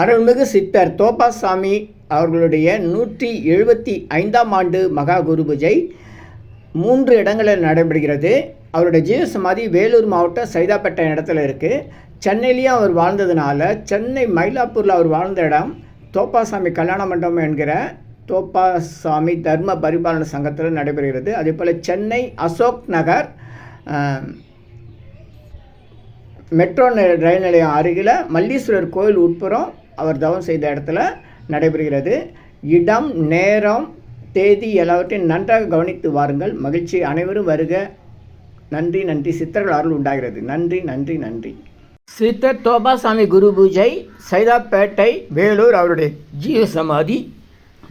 அருள்மிகு சித்தர் தோப்பாசாமி அவர்களுடைய நூற்றி எழுபத்தி ஐந்தாம் ஆண்டு மகா குரு பூஜை மூன்று இடங்களில் நடைபெறுகிறது. அவருடைய ஜீவசமாதி வேலூர் மாவட்டம் சைதாப்பேட்டை இடத்துல இருக்குது சென்னையிலையும் அவர் வாழ்ந்ததுனால சென்னை மயிலாப்பூரில் அவர் வாழ்ந்த இடம் தோப்பாசாமி கல்யாண மண்டபம் என்கிற தோப்பாசாமி தர்ம பரிபாலன சங்கத்தில் நடைபெறுகிறது. அதே போல் சென்னை அசோக் நகர் மெட்ரோ ரயில் நிலையம் அருகில் மல்லீஸ்வரர் கோயில் உட்புறம் அவர் தவம் செய்த இடத்துல நடைபெறுகிறது. இடம் நேரம் தேதி எல்லாவற்றையும் நன்றாக கவனித்து வாருங்கள். மகிழ்ச்சி அனைவரும் வருக. நன்றி நன்றி. சித்தர்கள் அருள் உண்டாகிறது. நன்றி நன்றி நன்றி. சித்தர் தோபாசாமி குரு பூஜை சைதாப்பேட்டை வேலூர் அவருடைய ஜீவ சமாதி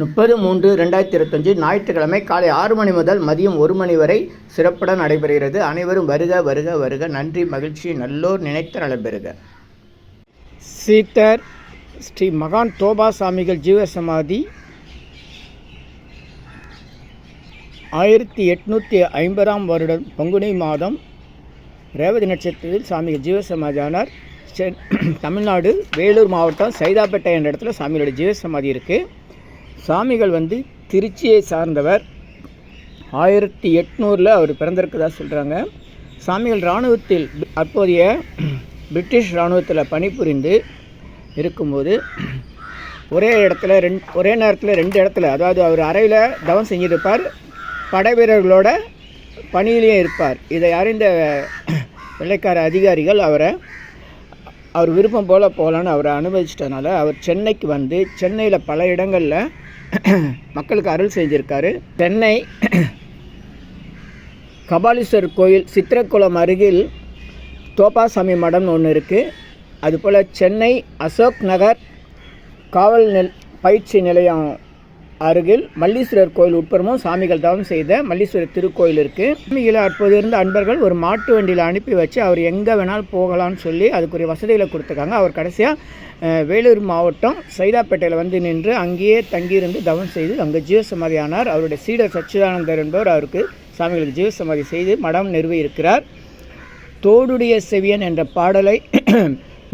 முப்பது மூன்று ரெண்டாயிரத்தி இருபத்தஞ்சு ஞாயிற்றுக்கிழமை காலை ஆறு மணி முதல் மதியம் ஒரு மணி வரை சிறப்புடன் நடைபெறுகிறது. அனைவரும் வருக வருக வருக. நன்றி மகிழ்ச்சி. நல்லோர் நினைத்த நலம்பெறுக சீத்தர் ஸ்ரீ மகான் தோபா சாமிகள் ஜீவ சமாதி ஆயிரத்தி எட்நூற்றி ஐம்பதாம் வருடம் பங்குனி மாதம் ரேவதி நட்சத்திரத்தில் சாமிகள் ஜீவசமாதியானார் சென் தமிழ்நாடு வேலூர் மாவட்டம் சைதாப்பேட்டை என்ற இடத்துல சாமியோட ஜீவசமாதி இருக்குது சாமிகள் வந்து திருச்சியை சார்ந்தவர். ஆயிரத்தி எட்நூறில் அவர் பிறந்திருக்கதா சொல்கிறாங்க சாமிகள் இராணுவத்தில் அப்போதைய பிரிட்டிஷ் இராணுவத்தில் பணிபுரிந்து இருக்கும்போது ஒரே இடத்துல ரெண்டு ஒரே நேரத்தில் ரெண்டு இடத்துல அதாவது அவர் அறையில் தவம் செஞ்சிருப்பார் படை வீரர்களோட பணியிலேயே இருப்பார். இதை அறிந்த வெள்ளைக்கார அதிகாரிகள் அவரை அவர் விருப்பம் போல் போகலான்னு அவரை அனுமதிச்சிட்டனால அவர் சென்னைக்கு வந்து சென்னையில் பல இடங்களில் மக்களுக்கு அருள் செஞ்சுருக்காரு. சென்னை கபாலீஸ்வரர் கோயில் சித்திரக்குளம் அருகில் தோப்பாசாமி மடம்னு ஒன்று இருக்குது அதுபோல் சென்னை அசோக் நகர் காவல் நெல் பயிற்சி நிலையம் அருகில் மல்லீஸ்வரர் கோயில் உட்புறமும் சாமிகள் தவம் செய்த மல்லீஸ்வரர் திருக்கோயில் இருக்குது சாமிகளை அப்போது இருந்த அன்பர்கள் ஒரு மாட்டு வண்டியில் அனுப்பி வச்சு அவர் எங்கே வேணாலும் போகலான்னு சொல்லி அதுக்குரிய வசதிகளை கொடுத்துருக்காங்க. அவர் கடைசியாக வேலூர் மாவட்டம் சைதாப்பேட்டையில் வந்து நின்று அங்கேயே தங்கியிருந்து தவம் செய்து அங்கே ஜீவசமாதியானார். அவருடைய சீடர் சச்சிதானந்தர் என்பவர் அவருக்கு சாமிகளுக்கு ஜீவசமாதி செய்து மடம் நிறுவியிருக்கிறார் தோடுடைய செவியன் என்ற பாடலை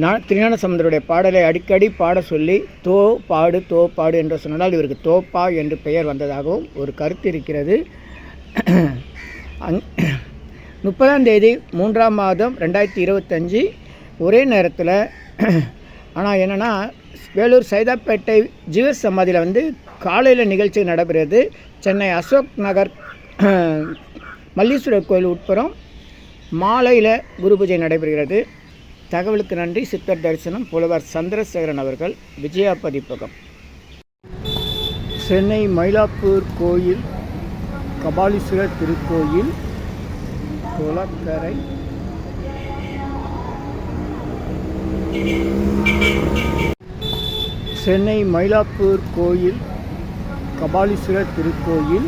நான் திருஞான சம்பந்தருடைய பாடலை அடிக்கடி பாட சொல்லி தோ பாடு தோ பாடு என்று சொன்னால் இவருக்கு தோப்பா என்று பெயர் வந்ததாகவும் ஒரு கருத்து இருக்கிறது. அங் முப்பதாம் தேதி மூன்றாம் மாதம் ரெண்டாயிரத்தி இருபத்தஞ்சி ஒரே நேரத்தில் ஆனால் என்னென்னா வேலூர் சைதாப்பேட்டை ஜீவ சமாதியில் வந்து காலையில் நிகழ்ச்சி நடைபெறுகிறது சென்னை அசோக் நகர் மல்லீஸ்வரர் கோயில் உட்புறம் மாலையில் குரு பூஜை நடைபெறுகிறது. தகவலுக்கு நன்றி. சித்தர் தரிசனம் புலவர் சந்திரசேகரன் அவர்கள். விஜயா பதிப்பகம். சென்னை மயிலாப்பூர் கோயில் கபாலீஸ்வரர் திருக்கோயில் குளக்கரை சென்னை மயிலாப்பூர் கோயில் கபாலீஸ்வரர் திருக்கோயில்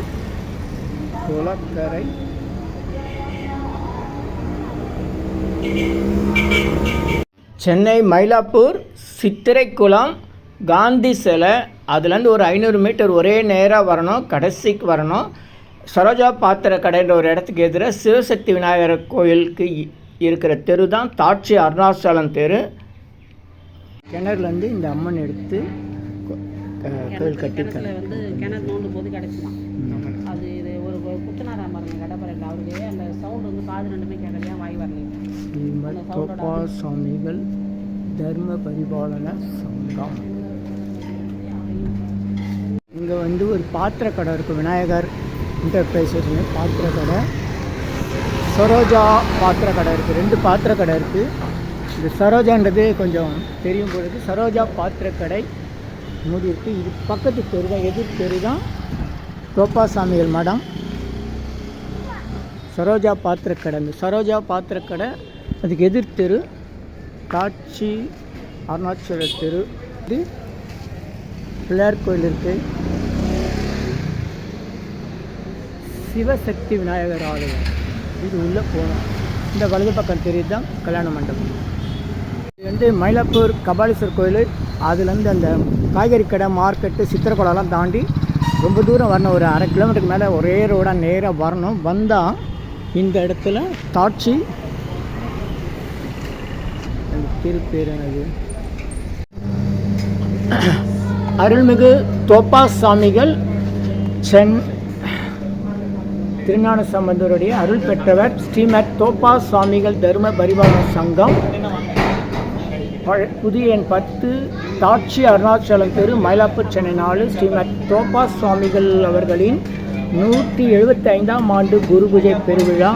குளக்கரை சென்னை மயிலாப்பூர் சித்திரைக்குளம் காந்தி சிலை. அதுலேருந்து ஒரு ஐநூறு மீட்டர் ஒரே நேராக வரணும் கடைசிக்கு வரணும். சரோஜா பாத்திர கடைன்ற ஒரு இடத்துக்கு எதிராக சிவசக்தி விநாயகர் கோயிலுக்கு இருக்கிற தெரு தான் தாட்சி அருணாச்சலம் தெரு. கிணறுலேருந்து இந்த அம்மன் எடுத்து கோயில் கட்டியிருக்காங்க. கிணத்துல வந்து கிணறு நோண்டும் போது கிடைக்குமா? அது இது ஒரு குத்தனாரா பாருங்க கடப்பறையில். அவருக்கு அந்த சவுண்ட் வந்து காது ரெண்டுமே கேட்கலையா வாய் வரலையா? ஸ்ரீமத் தோப்பா சுவாமிகள் தர்ம பரிபாலன சங்கம். இங்கே வந்து ஒரு பாத்திர கடை இருக்குது விநாயகர் இன்டர்பிரைசஸ் பாத்திர கடை சரோஜா பாத்திர கடை இருக்குது ரெண்டு பாத்திர கடை இருக்குது இந்த சரோஜான்றது கொஞ்சம் தெரியும் பொழுது சரோஜா பாத்திர கடை மூடி இருக்குது இது பக்கத்து தெரு தான் எதிர் தெரு தான் தோப்பாசாமிகள் மடம். சரோஜா பாத்திரக்கடை இந்த சரோஜா பாத்திரக்கடை அதுக்கு எதிர் தெரு காட்சி அருணாச்சல தெரு. இது பிள்ளையார் கோயில் இருக்குது சிவசக்தி விநாயகர் ஆலயம். இது உள்ளே போகணும் இந்த வலது பக்கம் தெரியுது தான் கல்யாண மண்டபம். இது வந்து மயிலாப்பூர் கபாலீஸ்வரர் கோயில். அதுலேருந்து அந்த காய்கறி கடை மார்க்கெட்டு சித்திரக்குளம்லாம் தாண்டி ரொம்ப தூரம் வரணும். ஒரு அரை கிலோமீட்டருக்கு மேலே ஒரே ரோடாக நேராக வரணும். வந்தால் இந்த இடத்துல தாட்சி அந்த அருள்மிகு தோப்பா சாமிகள் சென் திருஞான சம்பந்தருடைய அருள் பெற்றவர் ஸ்ரீமத் தோப்பா சுவாமிகள் தர்ம பரிபாலன சங்கம். பழ- புதிய எண் பத்து தாட்சி அருணாச்சலம் தெரு மயிலாப்பூர் சென்னை நாலு ஸ்ரீமத் தோப்பா சுவாமிகள் அவர்களின் நூற்றி எழுபத்தி ஐந்தாம் ஆண்டு குரு பூஜை பெருவிழா.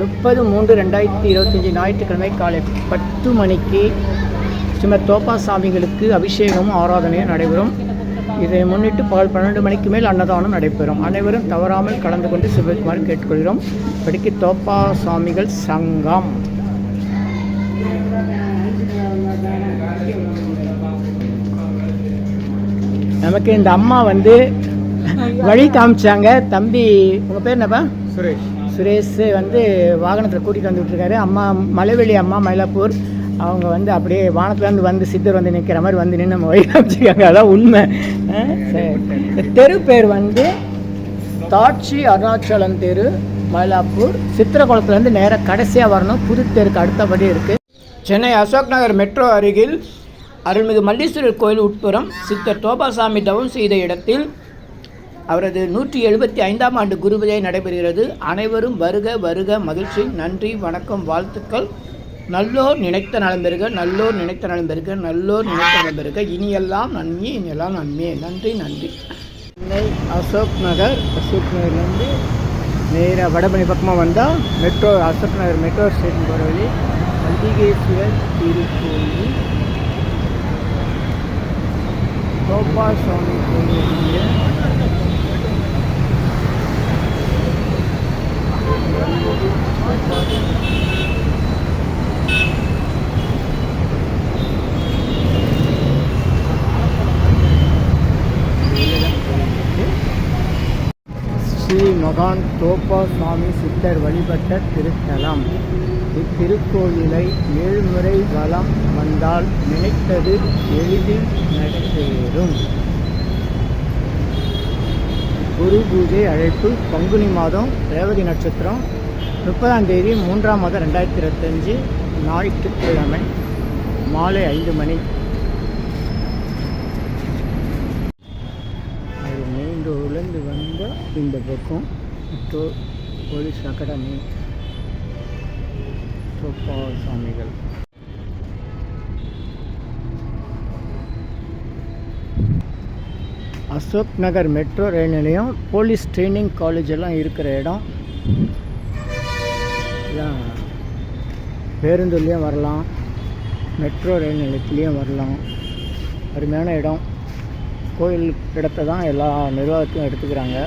முப்பது மூன்று ரெண்டாயிரத்தி இருபத்தஞ்சி ஞாயிற்றுக்கிழமை காலை பத்து மணிக்கு ஸ்ரீமத் தோப்பா சாமிகளுக்கு அபிஷேகமும் ஆராதனையும் நடைபெறும். இதை முன்னிட்டு பகல் பன்னெண்டு மணிக்கு மேல் அன்னதானம் நடைபெறும். அனைவரும் தவறாமல் கலந்து கொண்டு சிவகுமார் கேட்டுக்கொள்கிறோம். இப்படிக்கு தோப்பா சுவாமிகள் சங்கம். நமக்கு இந்த அம்மா வந்து வழி காமிச்சாங்க. தம்பி உங்கள் பேர் என்னப்பா? சுரேஷ். சுரேஷ் வந்து வாகனத்தில் கூட்டிகிட்டு வந்துட்டு அம்மா மலைவெளி அம்மா மயிலாப்பூர் அவங்க வந்து அப்படியே வானத்துலேருந்து வந்து சித்தர் வந்து நிற்கிற மாதிரி வந்து நின்று நம்ம வழி காமிச்சிருக்காங்க. அதான் உண்மை. சரி. தெரு பேர் வந்து தாட்சி அருணாச்சலம் தெரு மயிலாப்பூர். சித்திரகுளத்துலேருந்து நேராக கடைசியாக வரணும். புது தெருக்கு அடுத்தபடி இருக்குது சென்னை அசோக் நகர் மெட்ரோ அருகில் அருள்மிகு மல்லீஸ்வரர் கோயில் உட்புறம் சித்தர் தோபாசாமி தவம் செய்த இடத்தில் அவரது நூற்றி எழுபத்தி ஐந்தாம் ஆண்டு குருபூஜை நடைபெறுகிறது. அனைவரும் வருக வருக மகிழ்ச்சி நன்றி வணக்கம் வாழ்த்துக்கள். நல்லோர் நினைத்த நலம் பெறுக நல்லோர் நினைத்த நலம் பெறுக நல்லோர் நினைத்த நலம் பெறுக. இனியெல்லாம் நன்மை இனியெல்லாம் நன்மை. நன்றி நன்றி. சென்னை அசோக் நகர் அசோக் நகர்லேருந்து நேராக வடபணி பக்கமாக வந்தால் metro Ashok Nagar metro station போகிற வழி மல்லிகேஸ்வரர் திருக்கோயில். கோபால் சுவாமி கோயில் ஸ்ரீ மகான் தோப்பா சுவாமி சித்தர் வழிபட்ட திருத்தலம். இத்திருக்கோயிலை ஏழுமுறை வலம் வந்தால் நினைத்தது எளிதில் நடந்தேறும் குரு பூஜை அழைப்பு பங்குனி மாதம் ரேவதி நட்சத்திரம் முப்பதாம் தேதி மூன்றாம் மாதம் ரெண்டாயிரத்தி இருபத்தஞ்சு ஞாயிற்றுக்கிழமை மாலை ஐந்து மணி. அது மெயின் ரோட்லேருந்து வந்தால் இந்த பக்கம். மெட்ரோ போலீஸ் அகாடமி தோப்பா சாமிகள் அசோக் நகர் மெட்ரோ ரயில் நிலையம் போலீஸ் ட்ரைனிங் காலேஜ் எல்லாம் இருக்கிற இடம். பேருந்துலேயும் வரலாம். மெட்ரோ ரயில் நிலையத்துலேயும் வரலாம். அருமையான இடம். கோயில் இடத்தை தான் எல்லா நிர்வாகத்தையும் எடுத்துக்கிறாங்க.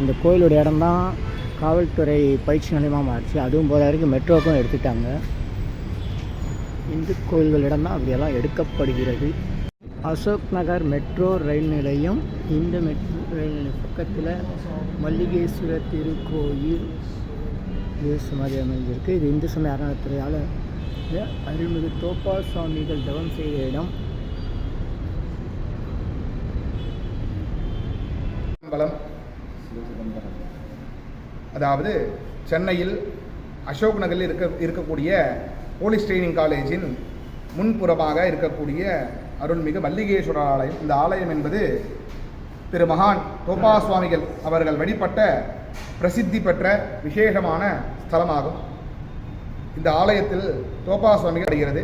இந்த கோயிலோட இடம் தான் காவல்துறை பயிற்சி நிலையமாக மாறிச்சு. அதுவும் போகிற வரைக்கும் மெட்ரோக்கும் எடுத்துட்டாங்க. இந்து கோயில்களிடம் தான் அப்படியெல்லாம் எடுக்கப்படுகிறது. அசோக் நகர் மெட்ரோ ரயில் நிலையம் இந்த மெட்ரோ ரயில் நிலையம் பக்கத்தில் மல்லிகேஸ்வரர் திருக்கோயில் இயேசு மாதிரி அமைஞ்சிருக்கு. இது இந்து சமய அறநிலையத்துறையால் அருள்மிகு தோப்பா சுவாமிகள் தவம் செய்த இடம். பலம் அதாவது சென்னையில் அசோக் நகரில் இருக்க இருக்கக்கூடிய போலீஸ் ட்ரைனிங் காலேஜின் முன்புறமாக இருக்கக்கூடிய அருள்மிகு மல்லிகேஸ்வரர் ஆலயம். இந்த ஆலயம் என்பது திரு மகான் தோப்பா சுவாமிகள் அவர்கள் வழிபட்ட பிரசித்தி பெற்ற விசேஷமான ஸ்தலமாகும். இந்த ஆலயத்தில் தோப்பா சுவாமிகள் வருகிறது.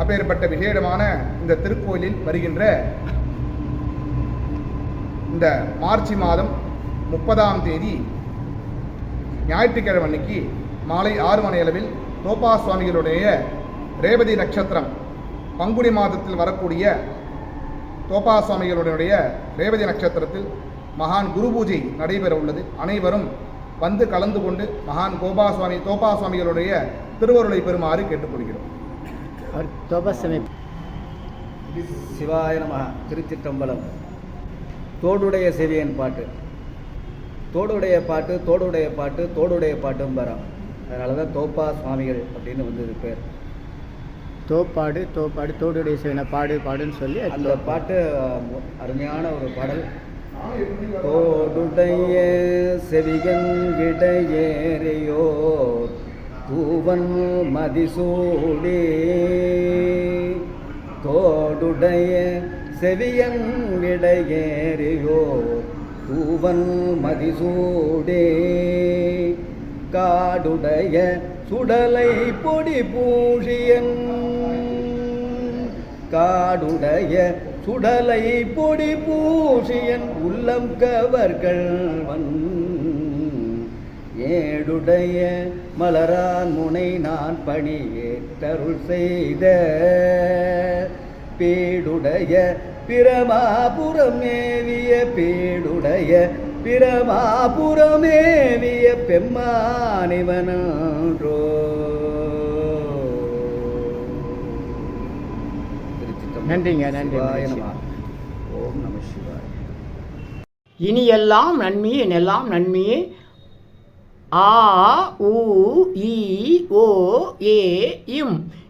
அப்பேற்பட்ட விசேடமான இந்த திருக்கோயிலில் வருகின்ற இந்த மார்ச் மாதம் முப்பதாம் தேதி ஞாயிற்றுக்கிழமை அன்னைக்கு மாலை ஆறு மணி அளவில் தோப்பா சுவாமிகளுடைய ரேவதி நட்சத்திரம் பங்குனி மாதத்தில் வரக்கூடிய தோப்பா சுவாமிகளுடைய ரேவதி நட்சத்திரத்தில் மகான் குரு பூஜை நடைபெற உள்ளது. அனைவரும் வந்து கலந்து கொண்டு மகான் கோபா சுவாமி தோப்பா சுவாமிகளுடைய திருவருளை பெறுமாறு கேட்டுக்கொள்கிறோம். சிவாய நம திருச்சிற்றம்பலம். தோடுடைய செவியன் பாட்டு. தோடுடைய பாட்டு தோடுடைய பாட்டு தோடுடைய பாட்டும் வரோம். அதனால தான் தோப்பா சுவாமிகள் அப்படின்னு வந்தது பேர். தோப்பாடு தோப்பாடு தோடுடைய சிவனை பாடு பாடுன்னு சொல்லி அந்த பாட்டு அருமையான ஒரு பாடல். தோடுடைய செவிகன் இடையேறியோர் தூவன் மதிசூடி. தோடுடைய செவியன் விடையேறியோ தூவன் மதிசூடே. காடுடைய சுடலை பொடி பூஷியன் காடுடைய சுடலை பொடி பூஷியன் உள்ளம் கவர்கள்வன் ஏடுடைய மலரான் முனை நான் பணியேற்றருள் செய்த. பேடுடைய பிரமாபுரமேவிய பேடுடைய பிரமாபுரமேவிய பெம்மானிவனன்றோ. நன்றிங்க, நன்றி. ஓம் நம சிவாய இனி எல்லாம் நன்மையே எல்லாம் நன்மையே ஆ உ இ ஓ ஏ இம்